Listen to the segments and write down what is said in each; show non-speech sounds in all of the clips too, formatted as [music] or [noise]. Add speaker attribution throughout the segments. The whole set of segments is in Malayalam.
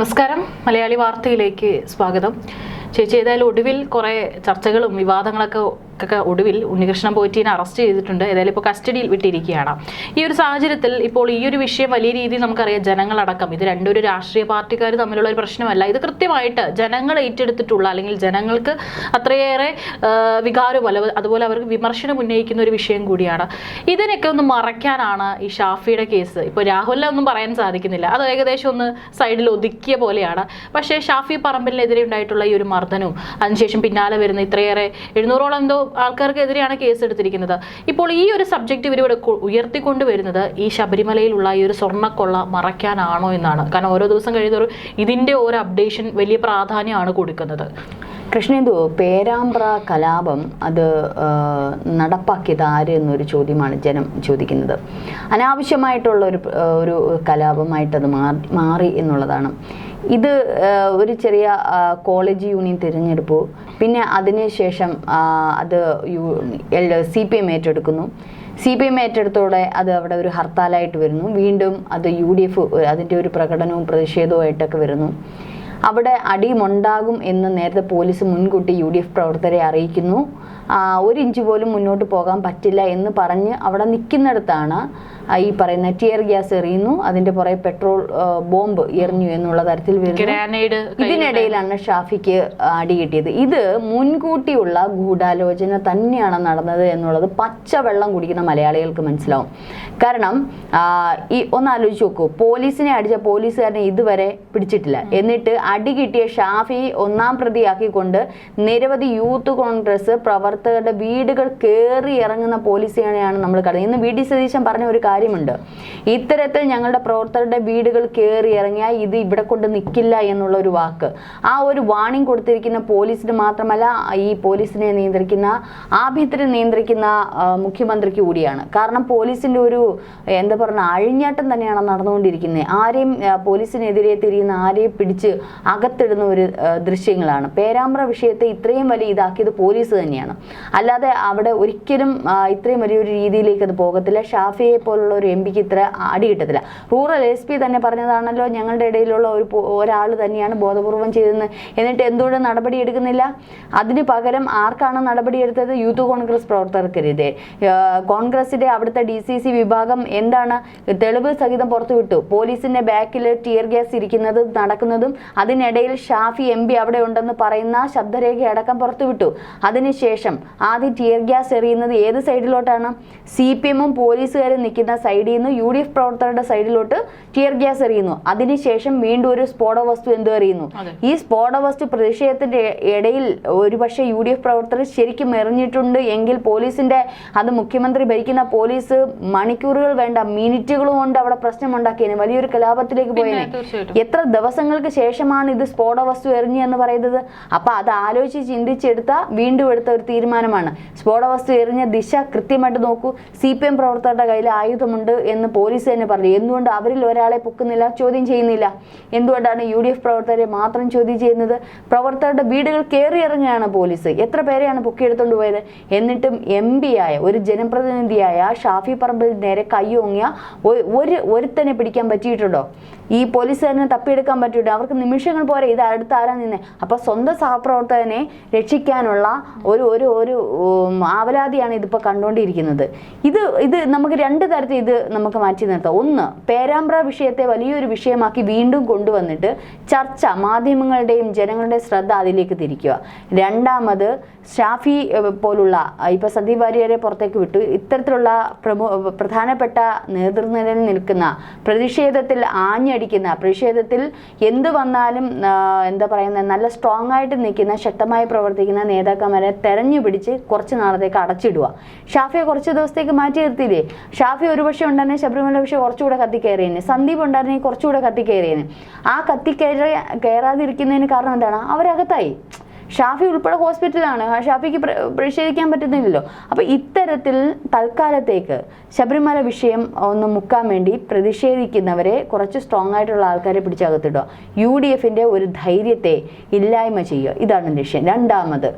Speaker 1: നമസ്കാരം. മലയാളി വാർത്തയിലേക്ക് സ്വാഗതം. ചേച്ചി ഏതായാലും ഒടുവിൽ കുറേ ചർച്ചകളും വിവാദങ്ങളൊക്കെ ഒക്കെ ഒടുവിൽ ഉണ്ണികൃഷ്ണൻ പോയിട്ടിനെ അറസ്റ്റ് ചെയ്തിട്ടുണ്ട്. ഏതായാലും ഇപ്പോൾ കസ്റ്റഡിയിൽ വിട്ടിരിക്കുകയാണ്. ഈ ഒരു സാഹചര്യത്തിൽ ഇപ്പോൾ ഈ ഒരു വിഷയം വലിയ രീതിയിൽ നമുക്കറിയാം ജനങ്ങളടക്കം. ഇത് രണ്ടൊരു രാഷ്ട്രീയ പാർട്ടിക്കാർ തമ്മിലുള്ള ഒരു പ്രശ്നമല്ല. ഇത് കൃത്യമായിട്ട് ജനങ്ങൾ ഏറ്റെടുത്തിട്ടുള്ള അല്ലെങ്കിൽ ജനങ്ങൾക്ക് അത്രയേറെ വികാരം വികാരവും അതുപോലെ അവർക്ക് വിമർശനം ഉന്നയിക്കുന്ന ഒരു വിഷയം കൂടിയാണ്. ഇതിനൊക്കെ ഒന്ന് മറയ്ക്കാനാണ് ഈ ഷാഫിയുടെ കേസ്. ഇപ്പോൾ രാഹുലിനെ ഒന്നും പറയാൻ സാധിക്കുന്നില്ല. അത് ഏകദേശം ഒന്ന് സൈഡിൽ ഒതുക്കിയ പോലെയാണ്. പക്ഷേ ഷാഫി പറമ്പലിനെതിരെ ഉണ്ടായിട്ടുള്ള ഈ ഒരു മർദ്ദനവും അതിനുശേഷം പിന്നാലെ വരുന്ന ഇത്രയേറെ എഴുന്നൂറോളം എന്തോ ആൾക്കാർക്കെതിരെയാണ് കേസ് എടുത്തിരിക്കുന്നത്. ഇപ്പോൾ ഈ ഒരു സബ്ജക്റ്റ് ഇവരിവിടെ കൊ- ഉയർത്തിക്കൊണ്ട് വരുന്നത് ഈ ശബരിമലയിലുള്ള ഈ ഒരു സ്വർണക്കൊള്ള മറയ്ക്കാനാണോ എന്നാണ്. കാരണം ഓരോ ദിവസം കഴിയുന്നൊരു ഇതിന്റെ ഒരു അപ്ഡേഷൻ വലിയ പ്രാധാന്യമാണ് കൊടുക്കുന്നത്.
Speaker 2: കൃഷ്ണേന്ദു പേരാമ്പ്ര കലാപം അത് നടപ്പാക്കിയത് ആര് എന്നൊരു ചോദ്യമാണ് ജനം ചോദിക്കുന്നത്. അനാവശ്യമായിട്ടുള്ള ഒരു ഒരു കലാപമായിട്ടത് മാറി മാറി എന്നുള്ളതാണ്. ഇത് ഒരു ചെറിയ കോളേജ് യൂണിയൻ തിരഞ്ഞെടുപ്പ് പിന്നെ അതിനുശേഷം അത് യു സി പി എം ഏറ്റെടുക്കുന്നു. സി പി എം ഏറ്റെടുത്തോടെ അത് അവിടെ ഒരു ഹർത്താലായിട്ട് വരുന്നു. വീണ്ടും അത് യു ഡി എഫ് അതിന്റെ ഒരു പ്രകടനവും പ്രതിഷേധവും ആയിട്ടൊക്കെ വരുന്നു. അവിടെ അടിയുമുണ്ടാകും എന്ന് നേരത്തെ പോലീസ് മുൻകൂട്ടി യു ഡി എഫ് പ്രവർത്തകരെ അറിയിക്കുന്നു. ഒരു ഇഞ്ച് പോലും മുന്നോട്ട് പോകാൻ പറ്റില്ല എന്ന് പറഞ്ഞ് അവിടെ നിൽക്കുന്നിടത്താണ് ഈ പറയുന്ന ടിയർ ഗ്യാസ് എറിയുന്നു. അതിന്റെ പുറകെ പെട്രോൾ ബോംബ് എറിഞ്ഞു എന്നുള്ള തരത്തിൽ വരുന്നു. ഇതിനിടയിലാണ് ഷാഫിക്ക് അടി കിട്ടിയത്. ഇത് മുൻകൂട്ടിയുള്ള ഗൂഢാലോചന തന്നെയാണ് നടന്നത് എന്നുള്ളത് പച്ചവെള്ളം കുടിക്കുന്ന മലയാളികൾക്ക് മനസ്സിലാവും. കാരണം ഈ ഒന്ന് ആലോചിച്ച് നോക്കൂ. പോലീസിനെ അടിച്ച പോലീസുകാരനെ ഇതുവരെ പിടിച്ചിട്ടില്ല. എന്നിട്ട് അടി കിട്ടിയ ഷാഫി ഒന്നാം പ്രതിയാക്കിക്കൊണ്ട് നിരവധി യൂത്ത് കോൺഗ്രസ് പ്രവർത്തകരുടെ വീടുകൾ കയറി ഇറങ്ങുന്ന പോലീസിനെയാണ് നമ്മൾ കണ്ടത്. ഇന്ന് വി. ഡി. സതീശൻ പറഞ്ഞ ഒരു കാര്യമുണ്ട്. ഇത്തരത്തിൽ ഞങ്ങളുടെ പ്രവർത്തകരുടെ വീടുകൾ കയറി ഇറങ്ങിയാൽ ഇത് ഇവിടെ കൊണ്ട് നിൽക്കില്ല എന്നുള്ള ഒരു വാക്ക്. ആ ഒരു വാണിംഗ് കൊടുത്തിരിക്കുന്ന പോലീസിന് മാത്രമല്ല ഈ പോലീസിനെ നിയന്ത്രിക്കുന്ന ആഭ്യന്തരം നിയന്ത്രിക്കുന്ന മുഖ്യമന്ത്രിക്ക് കൂടിയാണ്. കാരണം പോലീസിന്റെ ഒരു എന്താ പറയുക അഴിഞ്ഞാട്ടം തന്നെയാണ് നടന്നുകൊണ്ടിരിക്കുന്നത്. ആരെയും പോലീസിനെതിരെ തിരിയുന്ന ആരെയും പിടിച്ച് അകത്തിടുന്ന ഒരു ദൃശ്യങ്ങളാണ്. പേരാമ്പ്ര വിഷയത്തെ ഇത്രയും വലിയ ഇതാക്കിയത് പോലീസ് തന്നെയാണ്. അല്ലാതെ അവിടെ ഒരിക്കലും ഇത്രയും വലിയൊരു രീതിയിലേക്ക് അത് പോകത്തില്ല. ഷാഫിയെ പോലുള്ള ഒരു എം പിക്ക് ഇത്ര അടി കിട്ടത്തില്ല. റൂറൽ എസ് പി തന്നെ പറഞ്ഞതാണല്ലോ ഞങ്ങളുടെ ഇടയിലുള്ള ഒരു ഒരാൾ തന്നെയാണ് ബോധപൂർവം ചെയ്തതെന്ന്. എന്നിട്ട് എന്തുകൊണ്ട് നടപടി എടുക്കുന്നില്ല? അതിന് പകരം ആർക്കാണ് നടപടി എടുത്തത്? യൂത്ത് കോൺഗ്രസ് പ്രവർത്തകർക്കെതിരെ. കോൺഗ്രസിന്റെ അവിടുത്തെ ഡി സി സി വിഭാഗം എന്താണ്? തെളിവ് സഹിതം പുറത്തുവിട്ടു. പോലീസിന്റെ ബാക്കിൽ ടിയർ ഗ്യാസ് ഇരിക്കുന്നതും നടക്കുന്നതും അതിനിടയിൽ ഷാഫി എം പി അവിടെ ഉണ്ടെന്ന് പറയുന്ന ശബ്ദരേഖ അടക്കം പുറത്തുവിട്ടു. അതിനുശേഷം ആദ്യം ടിയർ ഗ്യാസ് എറിയുന്നത് ഏത് സൈഡിലോട്ടാണ്? സി പി എമ്മും പോലീസുകാരും നിൽക്കുന്ന സൈഡിൽ നിന്ന് യു ഡി എഫ് പ്രവർത്തകരുടെ സൈഡിലോട്ട് ടിയർ ഗ്യാസ് എറിയുന്നു. അതിനുശേഷം വീണ്ടും ഒരു സ്ഫോട വസ്തു എന്ത് എറിയുന്നു. ഈ സ്ഫോട വസ്തു പ്രതിഷേധത്തിന്റെ ഇടയിൽ ഒരുപക്ഷെ യു ഡി എഫ് പ്രവർത്തകർ ശരിക്കും എറിഞ്ഞിട്ടുണ്ട്. എങ്കിൽ പോലീസിന്റെ അത് മുഖ്യമന്ത്രി ഭരിക്കുന്ന പോലീസ് മണിക്കൂറുകൾ വേണ്ട മിനിറ്റുകളും കൊണ്ട് അവിടെ പ്രശ്നമുണ്ടാക്കിയതിന് വലിയൊരു കലാപത്തിലേക്ക്
Speaker 1: പോയി
Speaker 2: എത്ര ദിവസങ്ങൾക്ക് ശേഷമാണ് ഇത് സ്ഫോട വസ്തു എറിഞ്ഞു എന്ന് പറയുന്നത്? അപ്പൊ അത് ആലോചിച്ച് ചിന്തിച്ചെടുത്ത വീണ്ടും എടുത്ത ഒരു തീരുമാനമാണ്. സ്ഫോട വസ്തു എറിഞ്ഞ ദിശ കൃത്യമായിട്ട് നോക്കൂ. സി പി എം പ്രവർത്തകരുടെ കയ്യിൽ ആയുധമുണ്ട് എന്ന് പോലീസ് തന്നെ പറഞ്ഞു. എന്തുകൊണ്ട് അവരിൽ ഒരാളെ പൊക്കുന്നില്ല ചോദ്യം ചെയ്യുന്നില്ല? എന്തുകൊണ്ടാണ് യു ഡി എഫ് പ്രവർത്തകരെ മാത്രം ചോദ്യം ചെയ്യുന്നത്? പ്രവർത്തകരുടെ വീടുകൾ കയറി ഇറങ്ങുകയാണ് പോലീസ്. എത്ര പേരെയാണ് പൊക്കിയെടുത്തോണ്ട് പോയത്? എന്നിട്ടും എം ആയ ഒരു ജനപ്രതിനിധിയായ ഷാഫി പറമ്പിൽ നേരെ കൈ ഒ- ഒരു ഒരുത്തനെ പിടിക്കാൻ പറ്റിയിട്ടുണ്ടോ? ഈ പോലീസുകാരനെ തപ്പിയെടുക്കാൻ പറ്റിയിട്ട് അവർക്ക് നിമിഷങ്ങൾ പോരെ. ഇത് അടുത്ത് ആരാ നിന്നെ? അപ്പൊ സ്വന്തം സഹപ്രവർത്തകനെ രക്ഷിക്കാനുള്ള ഒരു ഒരു ഒരു ആവലാതിയാണ് ഇതിപ്പോൾ കണ്ടുകൊണ്ടിരിക്കുന്നത്. ഇത് ഇത് നമുക്ക് രണ്ട് തരത്തിൽ ഇത് നമുക്ക് മാറ്റി നിർത്താം. ഒന്ന് പേരാമ്പ്ര വിഷയത്തെ വലിയൊരു വിഷയമാക്കി വീണ്ടും കൊണ്ടുവന്നിട്ട് ചർച്ച മാധ്യമങ്ങളുടെയും ജനങ്ങളുടെയും ശ്രദ്ധ അതിലേക്ക് തിരിക്കുക. രണ്ടാമത് ഷാഫി പോലുള്ള ഇപ്പൊ സന്ദീപ് വാര്യരെ പുറത്തേക്ക് വിട്ടു. ഇത്തരത്തിലുള്ള പ്രമു പ്രധാനപ്പെട്ട നേതൃനിരയിൽ നിൽക്കുന്ന പ്രതിഷേധത്തിൽ ആഞ്ഞടിക്കുന്ന പ്രതിഷേധത്തിൽ എന്ത് വന്നാലും എന്താ പറയുന്നത് നല്ല സ്ട്രോങ് ആയിട്ട് നിൽക്കുന്ന ശക്തമായി പ്രവർത്തിക്കുന്ന നേതാക്കന്മാരെ തെരഞ്ഞു പിടിച്ച് കുറച്ച് നാളത്തേക്ക് അടച്ചിടുക. ഷാഫിയെ കുറച്ച് ദിവസത്തേക്ക് മാറ്റി നിർത്തിയില്ലേ? ഷാഫി ഒരുപക്ഷെ ഉണ്ടായിരുന്നെ ശബരിമല പക്ഷെ കുറച്ചുകൂടെ കത്തിക്കയറിയേനെ സന്ദീപ് ഉണ്ടായിരുന്നെങ്കിൽ കുറച്ചുകൂടെ കത്തിക്കയറിയേനെ ആ കത്തിക്കയറി കയറാതിരിക്കുന്നതിന് കാരണം എന്താണ്? അവരകത്തായി. ഷാഫി ഉൾപ്പെടെ ഹോസ്പിറ്റലാണ് ആ ഷാഫിക്ക് പ്രതിഷേധിക്കാൻ പറ്റുന്നില്ലല്ലോ. അപ്പൊ ഇത്തരത്തിൽ തൽക്കാലത്തേക്ക് ശബരിമല വിഷയം ഒന്ന് മുക്കാൻ വേണ്ടി പ്രതിഷേധിക്കുന്നവരെ കുറച്ച് സ്ട്രോങ് ആയിട്ടുള്ള ആൾക്കാരെ പിടിച്ചകത്തിടുക. യു ഡി എഫിന്റെ ഒരു ധൈര്യത്തെ ഇല്ലായ്മ ചെയ്യുക. ഇതാണ് ലക്ഷ്യം. രണ്ടാമത്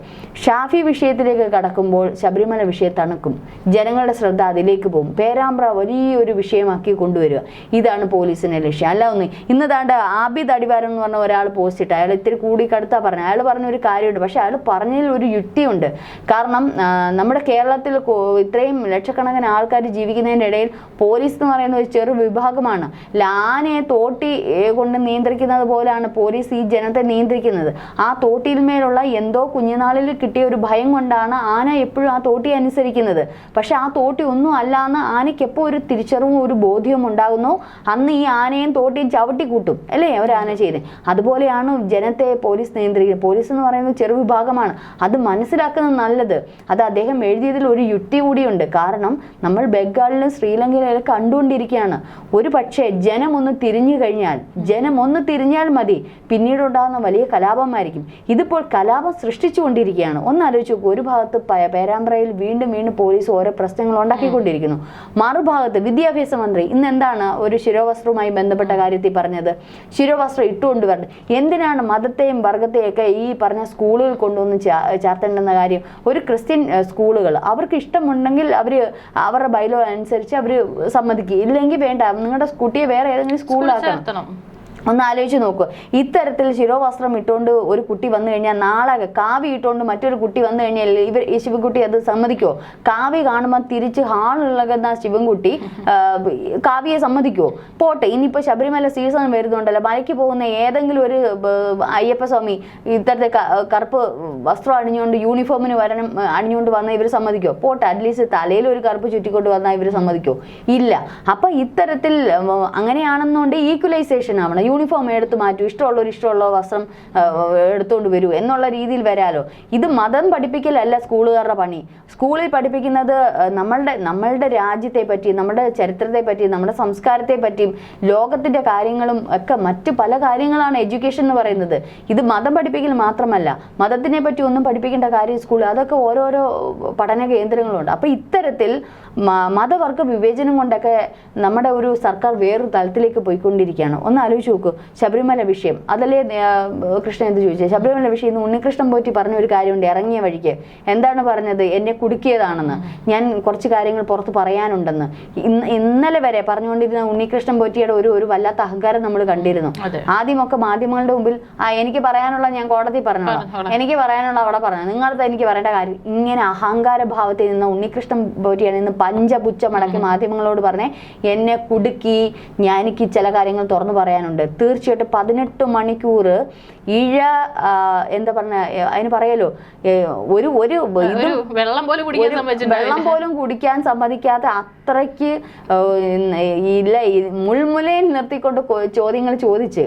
Speaker 2: ഷാഫി വിഷയത്തിലേക്ക് കടക്കുമ്പോൾ ശബരിമല വിഷയം തണുക്കും. ജനങ്ങളുടെ ശ്രദ്ധ അതിലേക്ക് പോകും. പേരാമ്പ്ര വലിയൊരു വിഷയമാക്കി കൊണ്ടുവരിക. ഇതാണ് പോലീസിന്റെ ലക്ഷ്യം. അല്ല ഒന്ന് ഇന്ന് താണ്ട് ആബിദ് അടിവാരം എന്ന് പറഞ്ഞ ഒരാൾ പോസ്റ്റ് ഇട്ട്. അയാൾ ഇത്തിരി കൂടി കടുത്താ പറഞ്ഞു അയാൾ പറഞ്ഞ ഒരു കാര്യമുണ്ട്. പക്ഷെ അയാൾ പറഞ്ഞതിൽ ഒരു യുക്തിയുണ്ട്. കാരണം നമ്മുടെ കേരളത്തിൽ ഇത്രയും ലക്ഷക്കണക്കിന് ആൾക്കാർ ജീവിക്കുന്നതിന്റെ ഇടയിൽ പോലീസ് എന്ന് പറയുന്ന ഒരു ചെറു വിഭാഗമാണ്. ലാനെ തോട്ടി കൊണ്ട് നിയന്ത്രിക്കുന്നത് പോലെയാണ് പോലീസ് ഈ ജനത്തെ നിയന്ത്രിക്കുന്നത്. ആ തോട്ടിയിന്മേലുള്ള എന്തോ കുഞ്ഞുനാളിൽ കിട്ടിയ ഒരു ഭയം കൊണ്ടാണ് ആന എപ്പോഴും ആ തോട്ടി അനുസരിക്കുന്നത്. പക്ഷെ ആ തോട്ടി ഒന്നും അല്ലാന്ന് ആനയ്ക്ക് എപ്പോൾ ഒരു തിരിച്ചറിവും ഒരു ബോധ്യവും ഉണ്ടാകുന്നു. അന്ന് ഈ ആനയും തോട്ടിയും ചവിട്ടി കൂട്ടും അല്ലേ? ആന ചെയ്ത് അതുപോലെയാണ് ജനത്തെ പോലീസ് നിയന്ത്രിക്കുന്നത്. പോലീസ് എന്ന് പറയുന്നത് ചെറു വിഭാഗമാണ്. അത് മനസ്സിലാക്കുന്നത് നല്ലത്. അത് അദ്ദേഹം എഴുതിയതിൽ ഒരു യുക്തി കൂടിയുണ്ട്. കാരണം നമ്മൾ ബംഗാളിലും ശ്രീലങ്കയിലും കണ്ടുകൊണ്ടിരിക്കുകയാണ്. ഒരു പക്ഷേ ജനം ഒന്ന് തിരിഞ്ഞു കഴിഞ്ഞാൽ ജനം ഒന്ന് തിരിഞ്ഞാൽ മതി. പിന്നീടുണ്ടാകുന്ന വലിയ കലാപമായിരിക്കും. ഇതിപ്പോൾ കലാപം സൃഷ്ടിച്ചുകൊണ്ടിരിക്കുകയാണ്. ഒന്ന് ആലോചിച്ചു ഒരു ഭാഗത്ത് പേരാമ്പ്രയിൽ വീണ്ടും വീണ്ടും പോലീസ് ഓരോ പ്രശ്നങ്ങൾ ഉണ്ടാക്കിക്കൊണ്ടിരിക്കുന്നു. മറുഭാഗത്ത് വിദ്യാഭ്യാസ മന്ത്രി ഇന്ന് എന്താണ് ഒരു ശിരോവസ്ത്രവുമായി ബന്ധപ്പെട്ട കാര്യത്തിൽ പറഞ്ഞത്? ശിരോവസ്ത്രം ഇട്ടുകൊണ്ട് വരണം എന്തിനാണ് മതത്തെയും വർഗത്തെയും ഒക്കെ ഈ പറഞ്ഞ സ്കൂളുകൾ കൊണ്ടുവന്ന് ചേർത്തേണ്ടെന്ന കാര്യം. ഒരു ക്രിസ്ത്യൻ സ്കൂളുകൾ അവർക്ക് ഇഷ്ടമുണ്ടെങ്കിൽ അവർ അവരുടെ ബൈലോ അനുസരിച്ച് അവർ സമ്മതിക്കും. ഇല്ലെങ്കിൽ വേണ്ട നിങ്ങളുടെ കുട്ടിയെ വേറെ ഏതെങ്കിലും സ്കൂളിലാക്കണം. ഒന്ന് ആലോചിച്ച് നോക്കൂ. ഇത്തരത്തിൽ ശിരോവസ്ത്രം ഇട്ടുകൊണ്ട് ഒരു കുട്ടി വന്നു കഴിഞ്ഞാൽ നാളെ കാവി ഇട്ടുകൊണ്ട് മറ്റൊരു കുട്ടി വന്നു കഴിഞ്ഞാൽ ഇവർ ഈ ശിവൻകുട്ടി അത് സമ്മതിക്കുമോ കാവി കാണുമ്പോൾ തിരിച്ച് ഹാളുള്ളകുന്ന ശിവൻകുട്ടി കാവിയെ സമ്മതിക്കുമോ പോട്ടെ ഇനിയിപ്പോൾ ശബരിമല സീസൺ വരുന്നുണ്ടല്ലോ. മലയ്ക്ക് പോകുന്ന ഏതെങ്കിലും ഒരു അയ്യപ്പസ്വാമി ഇത്തരത്തെ കറുപ്പ് വസ്ത്രം അണിഞ്ഞുകൊണ്ട് യൂണിഫോമിന് വരണം അണിഞ്ഞുകൊണ്ട് വന്നാൽ ഇവർ സമ്മതിക്കുമോ പോട്ടെ അറ്റ്ലീസ്റ്റ് തലയിൽ ഒരു കറുപ്പ് ചുറ്റിക്കൊണ്ട് വന്നാൽ ഇവർ സമ്മതിക്കുമോ ഇല്ല. അപ്പം ഇത്തരത്തിൽ അങ്ങനെയാണെന്നുകൊണ്ട് ഈക്വലൈസേഷൻ ആവണം. യൂണിഫോം എടുത്ത് മാറ്റൂ. ഇഷ്ടമുള്ളവർ ഇഷ്ടമുള്ള വസ്ത്രം എടുത്തുകൊണ്ട് വരൂ എന്നുള്ള രീതിയിൽ വരാലോ. ഇത് മതം പഠിപ്പിക്കലല്ല സ്കൂളുകാരുടെ പണി. സ്കൂളിൽ പഠിപ്പിക്കുന്നത് നമ്മളുടെ നമ്മളുടെ രാജ്യത്തെ പറ്റി നമ്മുടെ ചരിത്രത്തെ പറ്റി നമ്മുടെ സംസ്കാരത്തെ പറ്റിയും ലോകത്തിന്റെ കാര്യങ്ങളും ഒക്കെ മറ്റ് പല കാര്യങ്ങളാണ് എഡ്യൂക്കേഷൻ എന്ന് പറയുന്നത്. ഇത് മതം പഠിപ്പിക്കൽ മാത്രമല്ല മതത്തിനെ പറ്റി ഒന്നും പഠിപ്പിക്കേണ്ട കാര്യം സ്കൂൾ അതൊക്കെ ഓരോരോ പഠന കേന്ദ്രങ്ങളുണ്ട്. അപ്പോൾ ഇത്തരത്തിൽ മതവർഗ വിവേചനം കൊണ്ടൊക്കെ നമ്മുടെ ഒരു സർക്കാർ വേറൊരു തലത്തിലേക്ക് പോയിക്കൊണ്ടിരിക്കുകയാണ്. ഒന്ന് ആലോചിച്ച് നോക്കൂ ശബരിമല വിഷയം. അതല്ലേ കൃഷ്ണൻ എന്ത് ചോദിച്ചത് ശബരിമല വിഷയം ഇന്ന് ഉണ്ണികൃഷ്ണൻ പോറ്റി പറഞ്ഞ ഒരു കാര്യമുണ്ട്. ഇറങ്ങിയ വഴിക്ക്. എന്താണ് പറഞ്ഞത്? എന്നെ കുടുക്കിയതാണെന്ന്. ഞാൻ കുറച്ച് കാര്യങ്ങൾ പുറത്ത് പറയാനുണ്ടെന്ന്. ഇന്നലെ വരെ പറഞ്ഞുകൊണ്ടിരുന്ന ഉണ്ണികൃഷ്ണൻ പോറ്റിയുടെ ഒരു ഒരു വല്ലാത്ത അഹങ്കാരം നമ്മൾ കണ്ടിരുന്നു. ആദ്യമൊക്കെ മാധ്യമങ്ങളുടെ മുമ്പിൽ ആ എനിക്ക് പറയാനുള്ള ഞാൻ കോടതി പറഞ്ഞോളാം. എനിക്ക് പറയാനുള്ള അവിടെ പറഞ്ഞു നിങ്ങളടുത്ത് എനിക്ക് പറയേണ്ട കാര്യം ഇങ്ങനെ അഹങ്കാര ഭാവത്തിൽ നിന്ന് ഉണ്ണികൃഷ്ണൻ പോറ്റിയാണ് ഇന്ന് പഞ്ചപുച്ഛമടക്കി മാധ്യമങ്ങളോട് പറഞ്ഞേ എന്നെ കുടുക്കി ഞാൻ എനിക്ക് ചില കാര്യങ്ങൾ തുറന്നു പറയാനുണ്ട്. തീർച്ചയായിട്ടും പതിനെട്ട് മണിക്കൂർ ഇഴ എന്താ പറഞ്ഞ അതിന് പറയലോ ഒരു ഒരു
Speaker 1: വെള്ളം പോലും
Speaker 2: വെള്ളം പോലും കുടിക്കാൻ സമ്മതിക്കാത്ത അത്രയ്ക്ക് ഇല്ല മുൾമുലയിൽ നിർത്തിക്കൊണ്ട് ചോദ്യങ്ങൾ ചോദിച്ച്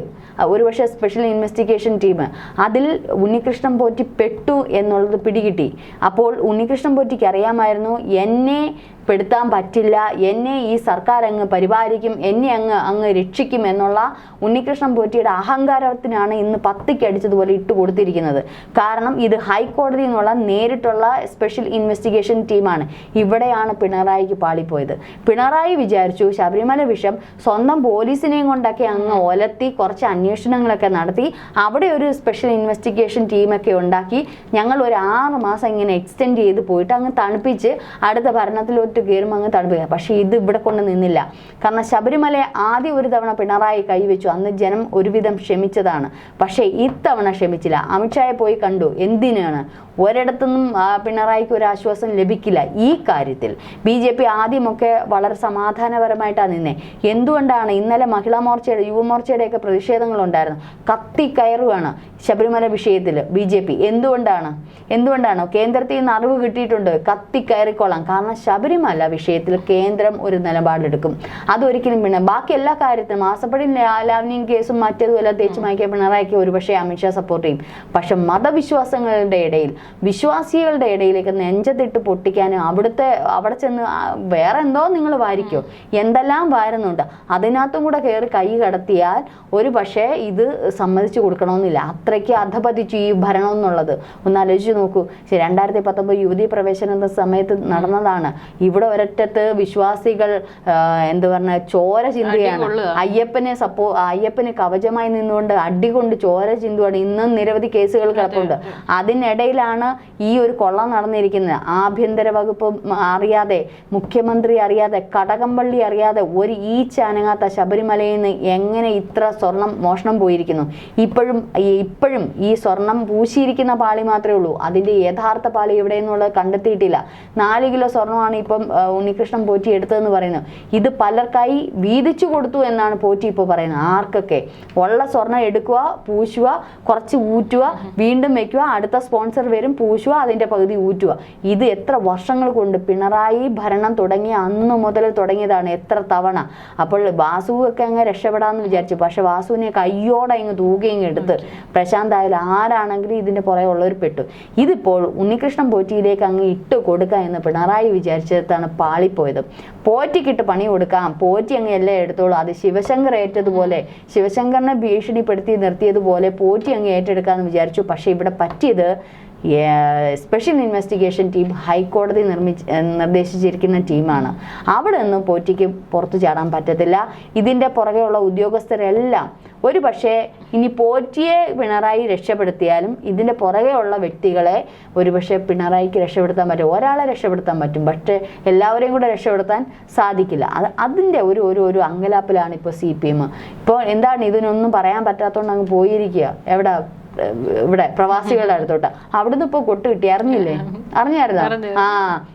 Speaker 2: ഒരുപക്ഷെ സ്പെഷ്യൽ ഇൻവെസ്റ്റിഗേഷൻ ടീം അതിൽ ഉണ്ണികൃഷ്ണൻ പോറ്റി പെട്ടു എന്നുള്ളത് പിടികിട്ടി. അപ്പോൾ ഉണ്ണികൃഷ്ണൻ പോറ്റിക്ക് അറിയാമായിരുന്നു എന്നെ പെടുത്താൻ പറ്റില്ല. എന്നെ ഈ സർക്കാർ അങ്ങ് പരിപാലിക്കും എന്നെ അങ്ങ് അങ്ങ് രക്ഷിക്കും എന്നുള്ള ഉണ്ണികൃഷ്ണൻ പോറ്റിയുടെ അഹങ്കാരത്തിനാണ് ഇന്ന് പത്തിക്കടിച്ചതുപോലെ ഇട്ട് കൊടുത്തിരിക്കുന്നത്. കാരണം ഇത് ഹൈക്കോടതി എന്നുള്ള നേരിട്ടുള്ള സ്പെഷ്യൽ ഇൻവെസ്റ്റിഗേഷൻ ടീമാണ് ഇവിടെയാണ് പിണറായിക്ക് പാളിപ്പോയത്. പിണറായി വിചാരിച്ചു ശബരിമല വിഷം സ്വന്തം പോലീസിനെയും കൊണ്ടൊക്കെ അങ്ങ് ഒലത്തി കുറച്ച് അന്വേഷണങ്ങളൊക്കെ നടത്തി അവിടെ ഒരു സ്പെഷ്യൽ ഇൻവെസ്റ്റിഗേഷൻ ടീമൊക്കെ ഉണ്ടാക്കി ഞങ്ങൾ ഒരു ആറ് മാസം ഇങ്ങനെ എക്സ്റ്റെൻഡ് ചെയ്ത് പോയിട്ട് അങ്ങ് തണുപ്പിച്ച് അടുത്ത ഭരണത്തിലോട്ട് കയറുമ്പോൾ അങ്ങ് തണുപ്പിക്കുക പക്ഷേ ഇത് ഇവിടെ കൊണ്ട് നിന്നില്ല. കാരണം ശബരിമല ആദ്യം ഒരു തവണ പിണറായി കൈവച്ചു. അന്ന് ജനം ഒരുവിധം ക്ഷമിച്ചതാണ്. പക്ഷേ ഇത്തവണ ക്ഷമിച്ചില്ല. അമിത്ഷായെ പോയി കണ്ടു. എന്തിനാണ്? ഒരിടത്തുനിന്നും പിണറായിക്ക് ഒരു ആശ്വാസം ലഭിക്കില്ല ഈ കാര്യത്തിൽ. ബി ജെ പി ആദ്യമൊക്കെ വളരെ സമാധാനപരമായിട്ടാണ് നിന്നെ. എന്തുകൊണ്ടാണ് ഇന്നലെ മഹിളാ മോർച്ചയുടെ യുവമോർച്ചയുടെയൊക്കെ പ്രതിഷേധങ്ങളുണ്ടായിരുന്നു കത്തി കയറുകയാണ് ശബരിമല വിഷയത്തിൽ ബി ജെ പി. എന്തുകൊണ്ടാണ്? എന്തുകൊണ്ടാണ്? കേന്ദ്രത്തിൽ നിന്ന് അറിവ് കിട്ടിയിട്ടുണ്ട്. കത്തി കയറിക്കോളാം കാരണം ശബരിമല ശബരിമല വിഷയത്തിൽ കേന്ദ്രം ഒരു നിലപാടെടുക്കും. അതൊരിക്കലും പിന്നെ ബാക്കി എല്ലാ കാര്യത്തിനും മാസപ്പടി ലാവ്നിയും കേസും മറ്റേതും എല്ലാം തേച്ച് മാറ്റിയ പിണറായിക്ക് ഒരുപക്ഷെ അമിത്ഷാ സപ്പോർട്ട് ചെയ്യും. പക്ഷെ മതവിശ്വാസങ്ങളുടെ ഇടയിൽ വിശ്വാസികളുടെ ഇടയിലേക്ക് നെഞ്ചത്തിട്ട് പൊട്ടിക്കാനും അവിടുത്തെ അവിടെ ചെന്ന് വേറെ എന്തോ നിങ്ങൾ വാരിക്കോ. എന്തെല്ലാം വാരുന്നുണ്ട്. അതിനകത്തും കൂടെ കയറി കൈ കടത്തിയാൽ ഒരു പക്ഷേ ഇത് സമ്മതിച്ചു കൊടുക്കണമെന്നില്ല. അത്രയ്ക്ക് അധപതിച്ചു ഈ ഭരണം എന്നുള്ളത്. ഒന്ന് ആലോചിച്ച് നോക്കൂ. രണ്ടായിരത്തി പത്തൊമ്പത് യുവതി പ്രവേശന സമയത്ത് നടന്നതാണ്. ഇവിടെ ഒരറ്റത്ത് വിശ്വാസികൾ എന്ത് പറഞ്ഞ ചോര ചിന്തയാണ്. അയ്യപ്പനെ സപ്പോ അയ്യപ്പന് കവചമായി നിന്നുകൊണ്ട് അടികൊണ്ട് ചോര ചിന്തുവാണ് ഇന്നും നിരവധി കേസുകൾ കിടപ്പുണ്ട്. അതിനിടയിലാണ് ഈ ഒരു കൊള്ള നടന്നിരിക്കുന്നത്. ആഭ്യന്തര വകുപ്പ് അറിയാതെ മുഖ്യമന്ത്രി അറിയാതെ കടകംപള്ളി അറിയാതെ ഒരു ഈ ചാനങ്ങാത്ത ശബരിമലയിൽ നിന്ന് എങ്ങനെ ഇത്ര സ്വർണം മോഷണം പോയിരിക്കുന്നു? ഇപ്പോഴും ഇപ്പോഴും ഈ സ്വർണം പൂശിയിരിക്കുന്ന പാളി മാത്രമേ ഉള്ളൂ. അതിന്റെ യഥാർത്ഥ പാളി എവിടെയെന്നുള്ളത് കണ്ടെത്തിയിട്ടില്ല. നാല് കിലോ സ്വർണമാണ് ഇപ്പം ഉണ്ണികൃഷ്ണൻ പോറ്റി എടുത്തതെന്ന് പറയുന്നു ഇത് പലർക്കായി വീതിച്ചു കൊടുത്തു എന്നാണ് പോറ്റി ഇപ്പോൾ പറയുന്നത്. ആർക്കൊക്കെ? ഉള്ള സ്വർണം എടുക്കുക പൂശുക കുറച്ച് ഊറ്റുക വീണ്ടും വെക്കുക അടുത്ത സ്പോൺസർ വരും പൂശുക അതിന്റെ പകുതി ഊറ്റുക. ഇത് എത്ര വർഷങ്ങൾ കൊണ്ട് പിണറായി ഭരണം തുടങ്ങി അന്ന് മുതൽ തുടങ്ങിയതാണ് എത്ര തവണ. അപ്പോൾ വാസുവൊക്കെ അങ്ങ് രക്ഷപ്പെടാമെന്ന് വിചാരിച്ചു. പക്ഷെ വാസുവിനെ കയ്യോടെ അങ്ങ് തൂകയും എടുത്ത് പ്രശാന്ത് ആയാലും ആരാണെങ്കിലും ഇതിന്റെ പുറകെ ഉള്ളവർ പെട്ടു. ഇതിപ്പോൾ ഉണ്ണികൃഷ്ണൻ പോറ്റിയിലേക്ക് അങ്ങ് ഇട്ട് കൊടുക്കുക എന്ന് പിണറായി വിചാരിച്ചതാണ് പാളിപ്പോയത്. പോറ്റിക്കിട്ട് പണി കൊടുക്കാം. പോറ്റി അങ്ങ് എല്ലാം എടുത്തോളൂ. അത് ശിവശങ്കർ ഏറ്റതുപോലെ ശിവശങ്കറിനെ ഭീഷണിപ്പെടുത്തി നിർത്തിയതുപോലെ പോറ്റി അങ്ങ് ഏറ്റെടുക്കാമെന്ന് വിചാരിച്ചു. പക്ഷേ ഇവിടെ പറ്റിയത് സ്പെഷ്യൽ ഇൻവെസ്റ്റിഗേഷൻ ടീം ഹൈക്കോടതി നിർമ്മിച്ച് നിർദ്ദേശിച്ചിരിക്കുന്ന ടീമാണ്. അവിടെ നിന്നും പോറ്റിക്ക് പുറത്തു ചാടാൻ പറ്റത്തില്ല. ഇതിന്റെ പുറകെയുള്ള ഉദ്യോഗസ്ഥരെല്ലാം ഒരു പക്ഷേ ഇനി പോറ്റിയെ പിണറായി രക്ഷപ്പെടുത്തിയാലും ഇതിന്റെ പുറകെയുള്ള വ്യക്തികളെ ഒരുപക്ഷെ പിണറായിക്ക് രക്ഷപ്പെടുത്താൻ പറ്റും. ഒരാളെ രക്ഷപ്പെടുത്താൻ പറ്റും. പക്ഷേ എല്ലാവരെയും കൂടെ രക്ഷപ്പെടുത്താൻ സാധിക്കില്ല. അത് അതിന്റെ ഒരു ഒരു ഒരു അങ്കലാപ്പിലാണ് ഇപ്പോൾ സി പി എം. ഇപ്പോൾ എന്താണ് ഇതിനൊന്നും പറയാൻ പറ്റാത്തതുകൊണ്ട് അങ്ങ് പോയിരിക്കുക? എവിടെ? ഇവിടെ പ്രവാസികളുടെ അടുത്തോട്ട്. അവിടുന്ന് ഇപ്പൊ കൊട്ട് കിട്ടി. അറിഞ്ഞില്ലേ? അറിഞ്ഞായിരുന്നോ? ആ.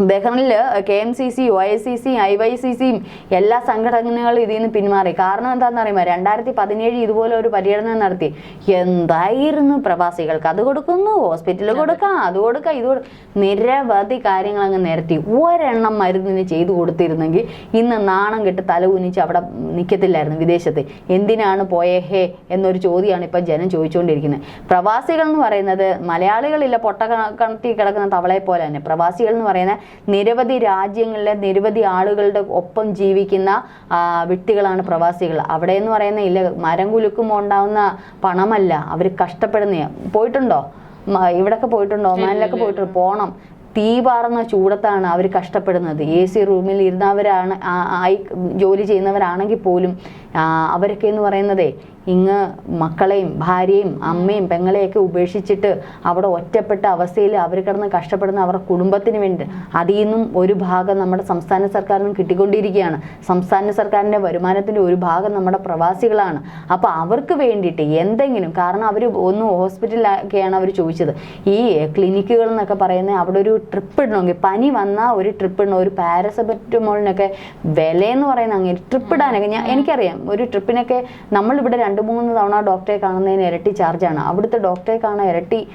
Speaker 2: ബഹ്റിനിൽ K M C C O I C C I Y C സിയും എല്ലാ സംഘടനകളും ഇതിൽ നിന്ന് പിന്മാറി. കാരണം എന്താണെന്ന് അറിയുമ്പോൾ രണ്ടായിരത്തി പതിനേഴ് ഇതുപോലെ ഒരു പര്യടനം നടത്തി. എന്തായിരുന്നു പ്രവാസികൾക്ക്? അത് കൊടുക്കുന്നു ഹോസ്പിറ്റൽ കൊടുക്കാം അത് കൊടുക്കാം ഇത് നിരവധി കാര്യങ്ങൾ അങ്ങ് നിരത്തി. ഒരെണ്ണം മരുന്നിന് ചെയ്തു കൊടുത്തിരുന്നെങ്കിൽ ഇന്ന് നാണം കെട്ട് തല കുനിച്ച് അവിടെ നിൽക്കത്തില്ലായിരുന്നു വിദേശത്ത്. എന്തിനാണ് പോയേ ഹേ എന്നൊരു ചോദ്യമാണ് ഇപ്പം ജനം ചോദിച്ചുകൊണ്ടിരിക്കുന്നത്. പ്രവാസികൾ എന്ന് പറയുന്നത് മലയാളികളില്ല പൊട്ട കണ- കണത്തി കിടക്കുന്ന തവളയെ പോലെ തന്നെ. പ്രവാസികൾ എന്ന് പറയുന്ന നിരവധി രാജ്യങ്ങളിലെ നിരവധി ആളുകളുടെ ഒപ്പം ജീവിക്കുന്ന വ്യക്തികളാണ് പ്രവാസികൾ. അവിടെ എന്ന് പറയുന്ന ഇല്ല മരം കുലുക്കുമ്പോൾ ഉണ്ടാവുന്ന പണമല്ല. അവർ കഷ്ടപ്പെടുന്ന പോയിട്ടുണ്ടോ? ഇവിടൊക്കെ പോയിട്ടുണ്ടോ? ഒമാനിലൊക്കെ പോയിട്ടുണ്ട്? പോണം. തീ പാറുന്ന ചൂടത്താണ് അവർ കഷ്ടപ്പെടുന്നത്. എ സി റൂമിൽ ഇരുന്നവരാണ് ആയി ജോലി ചെയ്യുന്നവരാണെങ്കിൽ പോലും അവരൊക്കെ എന്ന് പറയുന്നതേ ഇങ്ങ് മക്കളെയും ഭാര്യയും അമ്മയും പെങ്ങളെയൊക്കെ ഉപേക്ഷിച്ചിട്ട് അവിടെ ഒറ്റപ്പെട്ട അവസ്ഥയിൽ അവർ കിടന്ന് കഷ്ടപ്പെടുന്ന അവരുടെ കുടുംബത്തിന് വേണ്ടി അതിൽ നിന്നും ഒരു ഭാഗം നമ്മുടെ സംസ്ഥാന സർക്കാരിനും കിട്ടിക്കൊണ്ടിരിക്കുകയാണ്. സംസ്ഥാന സർക്കാരിന്റെ വരുമാനത്തിന്റെ ഒരു ഭാഗം നമ്മുടെ പ്രവാസികളാണ്. അപ്പോൾ അവർക്ക് വേണ്ടിയിട്ട് എന്തെങ്കിലും കാരണം അവർ ഒന്ന് ഹോസ്പിറ്റലിലൊക്കെയാണ് അവർ ചോദിച്ചത്. ഈ ക്ലിനിക്കുകൾ എന്നൊക്കെ പറയുന്നത് അവിടെ ഒരു ട്രിപ്പ് ഇടണമെങ്കിൽ പനി വന്നാൽ ഒരു ട്രിപ്പ് ഇടണം ഒരു പാരസെറ്റമോളിനൊക്കെ വിലയെന്ന് പറയുന്ന അങ്ങനെ ട്രിപ്പ് ഇടാനൊക്കെ ഞാൻ എനിക്കറിയാം. ഒരു ട്രിപ്പിനൊക്കെ നമ്മളിവിടെ രണ്ട് മൂന്ന് തവണ ഡോക്ടറെ കാണുന്നതിന് ഇരട്ടി ചാർജാണ് അവിടുത്തെ ഡോക്ടറെ കാണാൻ ഇരട്ടി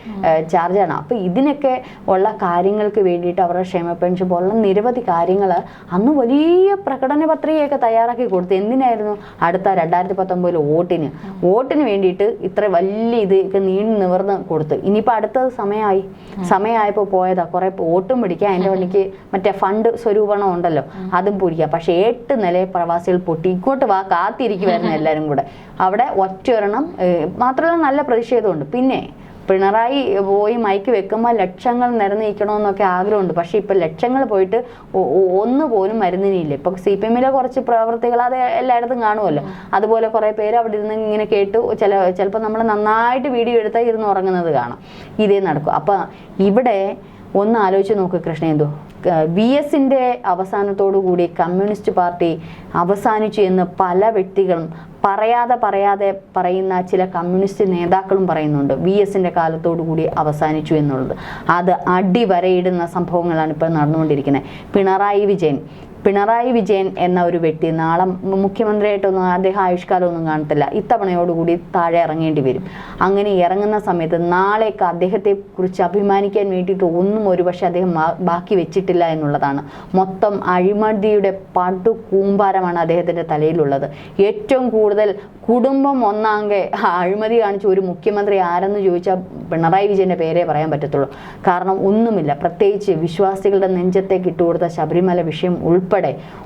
Speaker 2: ചാർജാണ് അപ്പോൾ ഇതിനൊക്കെ ഉള്ള കാര്യങ്ങൾക്ക് വേണ്ടിയിട്ട് അവരുടെ ക്ഷേമ പെൻഷൻ പോലുള്ള നിരവധി കാര്യങ്ങൾ അന്ന് വലിയ പ്രകടന പത്രികയൊക്കെ തയ്യാറാക്കി കൊടുത്തു. എന്തിനായിരുന്നു? അടുത്ത രണ്ടായിരത്തി പത്തൊമ്പതിൽ വോട്ടിന് വോട്ടിന് വേണ്ടിയിട്ട് ഇത്ര വലിയ ഇത് നീണ്ടു നിവർന്ന് കൊടുത്തു. ഇനിയിപ്പോൾ അടുത്തത് സമയമായി. സമയമായപ്പോൾ പോയതാ. കുറെ വോട്ടും പിടിക്കുക അതിന്റെ [laughs] വണ്ടിക്ക് മറ്റേ ഫണ്ട് സ്വരൂപണം ഉണ്ടല്ലോ. അതും പിടിക്കുക പക്ഷേ എട്ട് നിലയെ പ്രവാസികൾ പൊട്ടി ഇങ്ങോട്ട് വാ കാത്തിരിക്കുമായിരുന്നു എല്ലാവരും കൂടെ. അവിടെ ഒറ്റയൊരെണ്ണം മാത്രമല്ല നല്ല പ്രതിഷേധമുണ്ട്. പിന്നെ പിണറായി പോയി മൈക്ക് വെക്കുമ്പോൾ ലക്ഷങ്ങൾ നിരന്നിരിക്കണമെന്നൊക്കെ ആഗ്രഹമുണ്ട്. പക്ഷേ ഇപ്പം ലക്ഷങ്ങൾ പോയിട്ട് ഒന്ന് പോലും മരുന്നിനില്ല. ഇപ്പം സി പി എമ്മിലെ കുറച്ച് പ്രവർത്തികൾ അത് എല്ലായിടത്തും കാണുമല്ലോ. അതുപോലെ കുറേ പേര് അവിടെ ഇരുന്ന് ഇങ്ങനെ കേട്ടു. ചില ചിലപ്പോൾ നമ്മൾ നന്നായിട്ട് വീഡിയോ എടുത്താൽ ഇരുന്ന് ഉറങ്ങുന്നത് കാണാം. ഇതേ നടക്കും. അപ്പം ഇവിടെ ഒന്ന് ആലോചിച്ച് നോക്ക് കൃഷ്ണേന്ദു. വി എസിന്റെ അവസാനത്തോടു കൂടി കമ്മ്യൂണിസ്റ്റ് പാർട്ടി അവസാനിച്ചു എന്ന് പല വ്യക്തികളും പറയാതെ പറയാതെ പറയുന്ന ചില കമ്മ്യൂണിസ്റ്റ് നേതാക്കളും പറയുന്നുണ്ട്. വി എസിന്റെ കാലത്തോടു കൂടി അവസാനിച്ചു എന്നുള്ളത്. അത് അടിവരയിടുന്ന സംഭവങ്ങളാണ് ഇപ്പോൾ നടന്നുകൊണ്ടിരിക്കുന്നത്. പിണറായി വിജയൻ പിണറായി വിജയൻ എന്ന ഒരു വ്യക്തി നാളെ മുഖ്യമന്ത്രിയായിട്ടൊന്നും അദ്ദേഹം ആയുഷ്കാലമൊന്നും കാണത്തില്ല. ഇത്തവണയോടുകൂടി താഴെ ഇറങ്ങേണ്ടി വരും. അങ്ങനെ ഇറങ്ങുന്ന സമയത്ത് നാളേക്ക് അദ്ദേഹത്തെ കുറിച്ച് അഭിമാനിക്കാൻ വേണ്ടിയിട്ട് ഒന്നും ഒരുപക്ഷെ അദ്ദേഹം ബാക്കി വെച്ചിട്ടില്ല എന്നുള്ളതാണ്. മൊത്തം അഴിമതിയുടെ പടു കൂമ്പാരമാണ് അദ്ദേഹത്തിന്റെ തലയിലുള്ളത്. ഏറ്റവും കൂടുതൽ കുടുംബം ഒന്നാകെ അഴിമതി കാണിച്ച ഒരു മുഖ്യമന്ത്രി ആരെന്ന് ചോദിച്ചാൽ പിണറായി വിജയന്റെ പേരേ പറയാൻ പറ്റത്തുള്ളൂ. കാരണം ഒന്നുമില്ല. പ്രത്യേകിച്ച് വിശ്വാസികളുടെ നെഞ്ചത്തേക്ക് ഇട്ടുകൊടുത്ത ശബരിമല വിഷയം ഉൾപ്പെടെ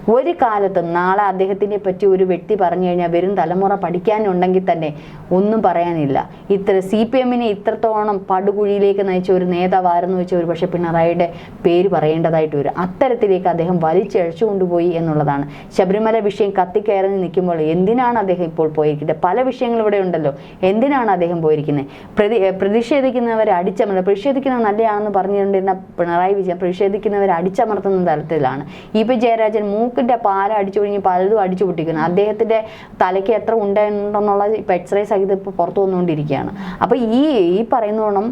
Speaker 2: ഒരു കാലത്തും നാളെ അദ്ദേഹത്തിനെ പറ്റി ഒരു വ്യക്തി പറഞ്ഞു കഴിഞ്ഞാൽ വരും തലമുറ പഠിക്കാനുണ്ടെങ്കിൽ തന്നെ ഒന്നും പറയാനില്ല. ഇത്ര സി പി എമ്മിനെ ഇത്രത്തോളം പടുകുഴിയിലേക്ക് നയിച്ച ഒരു നേതാവ് വെച്ച ഒരു പക്ഷേ പിണറായിയുടെ പേര് പറയേണ്ടതായിട്ട് വരും. അത്തരത്തിലേക്ക് അദ്ദേഹം വലിച്ചഴച്ചു കൊണ്ടുപോയി എന്നുള്ളതാണ്. ശബരിമല വിഷയം കത്തിക്കയറി നിൽക്കുമ്പോൾ എന്തിനാണ് അദ്ദേഹം ഇപ്പോൾ പോയിരിക്കുന്നത്? പല വിഷയങ്ങളും ഇവിടെ ഉണ്ടല്ലോ. എന്തിനാണ് അദ്ദേഹം പോയിരിക്കുന്നത്? പ്രതി പ്രതിഷേധിക്കുന്നവരെ അടിച്ചമർത്തുക പ്രതിഷേധിക്കുന്നത് നല്ലതാണെന്ന് പറഞ്ഞുകൊണ്ടിരുന്ന പിണറായി വിജയൻ പ്രതിഷേധിക്കുന്നവരെ അടിച്ചമർത്തുന്ന തരത്തിലാണ്. ഇ പി ജയരാജൻ മൂക്കിന്റെ പാല അടിച്ചു കഴിഞ്ഞ് പലതും അടിച്ചു പൊട്ടിക്കുന്നു. അദ്ദേഹത്തിന്റെ തലയ്ക്ക് എത്ര ഉണ്ടെന്നുള്ളത് ഇപ്പൊ എക്സ്റേ സഹിതം ഇപ്പൊ പുറത്തു വന്നുകൊണ്ടിരിക്കുകയാണ്. അപ്പൊ ഈ ഈ പറയുന്നോണം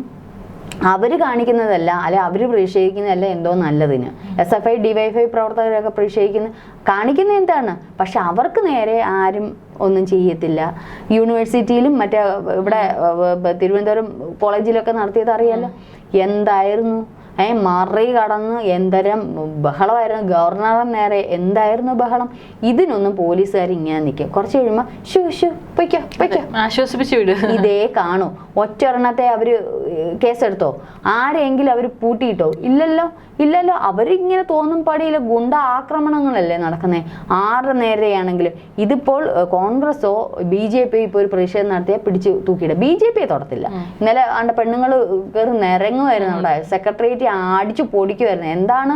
Speaker 2: അവർ കാണിക്കുന്നതല്ല അല്ലെ അവർ പ്രതിഷേധിക്കുന്നതല്ല എന്തോ നല്ലതിന്. എസ് എഫ് ഐ ഡിവൈഫൈ പ്രവർത്തകരൊക്കെ പ്രതിഷേധിക്കുന്ന കാണിക്കുന്ന എന്താണ്? പക്ഷെ അവർക്ക് നേരെ ആരും ഒന്നും ചെയ്യത്തില്ല. യൂണിവേഴ്സിറ്റിയിലും മറ്റേ ഇവിടെ തിരുവനന്തപുരം കോളേജിലൊക്കെ നടത്തിയത് അറിയാലോ? എന്തായിരുന്നു? ഏ മറി കടന്ന് എന്തരം ബഹളമായിരുന്നു. ഗവർണർ നേരെ എന്തായിരുന്നു ബഹളം? ഇതിനൊന്നും പോലീസുകാർ ഇങ്ങനെ നിൽക്കുക കുറച്ച് കഴിയുമ്പോൾ ഷു ഷു പൊയ്ക്കോ പൊയ്ക്കോ.
Speaker 1: ആശ്വസിപ്പിച്ചു വിടും.
Speaker 2: ഇതേ കാണൂ. ഒറ്റൊരെണ്ണത്തെ അവർ കേസെടുത്തോ? ആരെങ്കിലും അവർ പൂട്ടിയിട്ടോ? ഇല്ലല്ലോ ഇല്ലല്ലോ. അവരിങ്ങനെ തോന്നും പടിയില്ല ഗുണ്ട ആക്രമണങ്ങളല്ലേ നടക്കുന്നത് ആരുടെ നേരെയാണെങ്കിലും ഇതിപ്പോൾ കോൺഗ്രസോ ബി ജെ പി ഇപ്പോൾ ഒരു പ്രതിഷേധം നടത്തിയ പിടിച്ച് തൂക്കിയിടുക ബി ജെ പിയെ തൊടത്തില്ല. ഇന്നലെ ആണ്ട് പെണ്ണുങ്ങൾ കയറി നിരങ്ങുമായിരുന്നു നമ്മുടെ സെക്രട്ടേറിയറ്റ് അടിച്ചു പൊടിക്കുമായിരുന്നു എന്താണ്?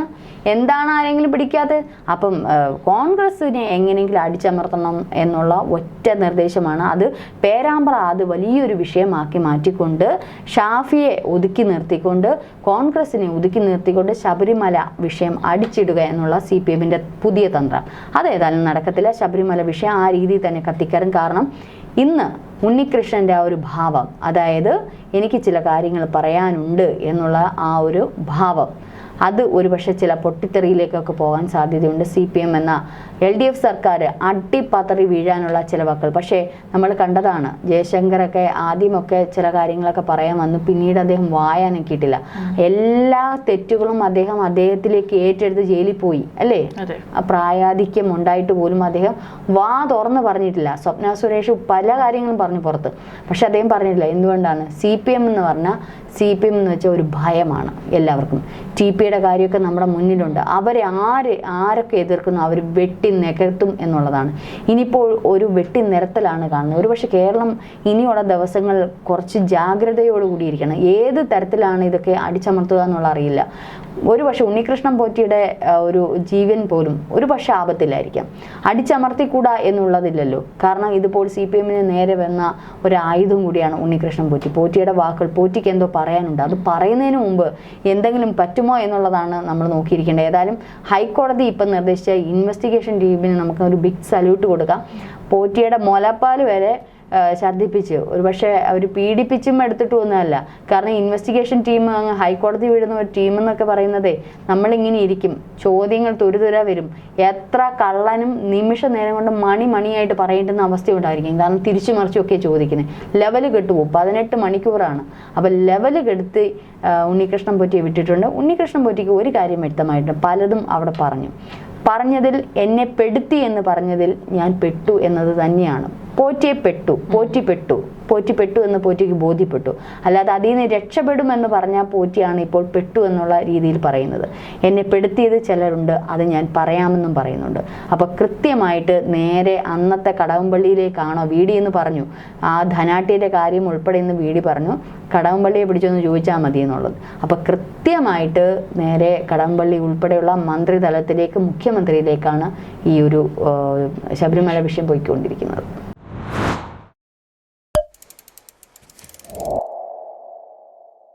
Speaker 2: എന്താണ് ആരെങ്കിലും പിടിക്കാത്തത്? അപ്പം കോൺഗ്രസ്സിനെ എങ്ങനെയെങ്കിലും അടിച്ചമർത്തണം എന്നുള്ള ഒറ്റ നിർദ്ദേശമാണ്. അത് പേരാമ്പ്ര അത് വലിയൊരു വിഷയമാക്കി മാറ്റിക്കൊണ്ട് ഷാഫിയെ ഒതുക്കി നിർത്തിക്കൊണ്ട് കോൺഗ്രസിനെ ഒതുക്കി നിർത്തിക്കൊണ്ട് ശബരിമല വിഷയം അടിച്ചിടുക എന്നുള്ള സി പി എമ്മിന്റെ പുതിയ തന്ത്രം. അതേതായാലും നടക്കത്തില്ല. ശബരിമല വിഷയം ആ രീതിയിൽ തന്നെ കത്തിക്കാറും. കാരണം ഇന്ന് ഉണ്ണികൃഷ്ണന്റെ ആ ഒരു ഭാവം. അതായത് എനിക്ക് ചില കാര്യങ്ങൾ പറയാനുണ്ട് എന്നുള്ള ആ ഒരു ഭാവം. അത് ഒരുപക്ഷെ ചില പൊട്ടിത്തെറിയിലേക്കൊക്കെ പോകാൻ സാധ്യതയുണ്ട്. സി പി എം എന്ന എൽ ഡി എഫ് സർക്കാർ അട്ടിപ്പത്തറി വീഴാനുള്ള ചില വാക്കുകൾ പക്ഷേ നമ്മൾ കണ്ടതാണ് ജയശങ്കറൊക്കെ ആദ്യമൊക്കെ ചില കാര്യങ്ങളൊക്കെ പറയാൻ വന്നു. പിന്നീട് അദ്ദേഹം വായാനൊക്കിയിട്ടില്ല എല്ലാ തെറ്റുകളും അദ്ദേഹം അദ്ദേഹത്തിലേക്ക് ഏറ്റെടുത്ത് ജയിലിൽ പോയി അല്ലേ? ആ പ്രായാധിക്യം ഉണ്ടായിട്ട് പോലും അദ്ദേഹം വാ തുറന്ന് പറഞ്ഞിട്ടില്ല. സ്വപ്ന സുരേഷ് പല കാര്യങ്ങളും പറഞ്ഞു പുറത്ത്. പക്ഷെ അദ്ദേഹം പറഞ്ഞിട്ടില്ല. എന്തുകൊണ്ടാണ്? സി പി എം എന്ന് പറഞ്ഞാൽ സി പി എം എന്ന് വെച്ചാൽ ഒരു ഭയമാണ് എല്ലാവർക്കും. ടി പിയുടെ കാര്യമൊക്കെ നമ്മുടെ മുന്നിലുണ്ട്. അവരെ ആര് ആരൊക്കെ എതിർക്കുന്നു? അവർ വെട്ടി നികത്തും എന്നുള്ളതാണ്. ഇനിയിപ്പോൾ ഒരു വെട്ടി നിരത്തലാണ് കാണുന്നത്. ഒരുപക്ഷെ കേരളം ഇനിയുള്ള ദിവസങ്ങൾ കുറച്ച് ജാഗ്രതയോടുകൂടിയിരിക്കണം ഏത് തരത്തിലാണ് ഇതൊക്കെ അടിച്ചമർത്തുക എന്നുള്ള അറിയില്ല. ഒരു പക്ഷെ ഉണ്ണികൃഷ്ണൻ പോറ്റിയുടെ ഒരു ജീവൻ പോലും ഒരു പക്ഷെ ആപത്തിലായിരിക്കാം. അടിച്ചമർത്തിക്കൂടാ എന്നുള്ളതില്ലല്ലോ. കാരണം ഇതിപ്പോൾ സി പി എമ്മിന് നേരെ വന്ന ഒരു ആയുധം കൂടിയാണ് ഉണ്ണികൃഷ്ണൻ പോറ്റി. പോറ്റിയുടെ വാക്കുകൾ പോറ്റിക്ക് എന്തോ പറയാനുണ്ട്. അത് പറയുന്നതിന് മുമ്പ് എന്തെങ്കിലും പറ്റുമോ എന്നുള്ളതാണ് നമ്മൾ നോക്കിയിരിക്കേണ്ടത്. ഏതായാലും ഹൈക്കോടതി ഇപ്പം നിർദ്ദേശിച്ച ഇൻവെസ്റ്റിഗേഷൻ ടീമിന് നമുക്ക് ഒരു ബിഗ് സല്യൂട്ട് കൊടുക്കാം. പോറ്റിയുടെ മുലപ്പാൽ വരെ ഛർദ്ദിപ്പിച്ച്. ഒരുപക്ഷെ അവർ പീഡിപ്പിച്ചും എടുത്തിട്ട് ഒന്നുമല്ല. കാരണം ഇൻവെസ്റ്റിഗേഷൻ ടീം അങ്ങ് ഹൈക്കോടതി വിടുന്ന ഒരു ടീം എന്നൊക്കെ പറയുന്നതേ നമ്മളിങ്ങനെ ഇരിക്കും. ചോദ്യങ്ങൾ തുരുതുര വരും. എത്ര കള്ളനും നിമിഷ നേരം കൊണ്ട് മണി മണിയായിട്ട് പറയേണ്ടുന്ന അവസ്ഥ ഉണ്ടായിരിക്കും. കാരണം തിരിച്ചു മറിച്ചൊക്കെ ചോദിക്കുന്നത് ലെവൽ കെട്ടുപോകും. പതിനെട്ട് മണിക്കൂറാണ്. അപ്പം ലെവൽ കെടുത്ത് ഉണ്ണികൃഷ്ണൻ പൊറ്റിയെ വിട്ടിട്ടുണ്ട്. ഉണ്ണികൃഷ്ണൻ പൊറ്റിക്ക് ഒരു കാര്യം വ്യക്തമായിട്ട് പലതും അവിടെ പറഞ്ഞു. പറഞ്ഞതിൽ എന്നെ പെടുത്തി എന്ന് പറഞ്ഞതിൽ ഞാൻ പെട്ടു എന്നത് തന്നെയാണ്. പോറ്റിയെ പെട്ടു പോറ്റിപ്പെട്ടു പോറ്റി പെട്ടു എന്ന് പോറ്റിക്ക് ബോധ്യപ്പെട്ടു. അല്ലാതെ അതിൽ നിന്ന് രക്ഷപ്പെടുമെന്ന് പറഞ്ഞാൽ പോറ്റിയാണ് ഇപ്പോൾ പെട്ടു എന്നുള്ള രീതിയിൽ പറയുന്നത്. എന്നെ പെടുത്തിയത് ചിലരുണ്ട് അത് ഞാൻ പറയാമെന്നും പറയുന്നുണ്ട്. അപ്പോൾ കൃത്യമായിട്ട് നേരെ അന്നത്തെ കടകംപള്ളിയിലേക്കാണോ വീടി എന്ന് പറഞ്ഞു. ആ ധനാട്ടിയുടെ കാര്യം ഉൾപ്പെടെ ഇന്ന് വീടി പറഞ്ഞു. കടകംപള്ളിയെ പിടിച്ചൊന്ന് ചോദിച്ചാൽ മതി എന്നുള്ളത്. അപ്പോൾ കൃത്യമായിട്ട് നേരെ കടകംപള്ളി ഉൾപ്പെടെയുള്ള മന്ത്രിതലത്തിലേക്ക് മുഖ്യമന്ത്രിയിലേക്കാണ് ഈ ഒരു ശബരിമല വിഷയം പോയിക്കൊണ്ടിരിക്കുന്നത്.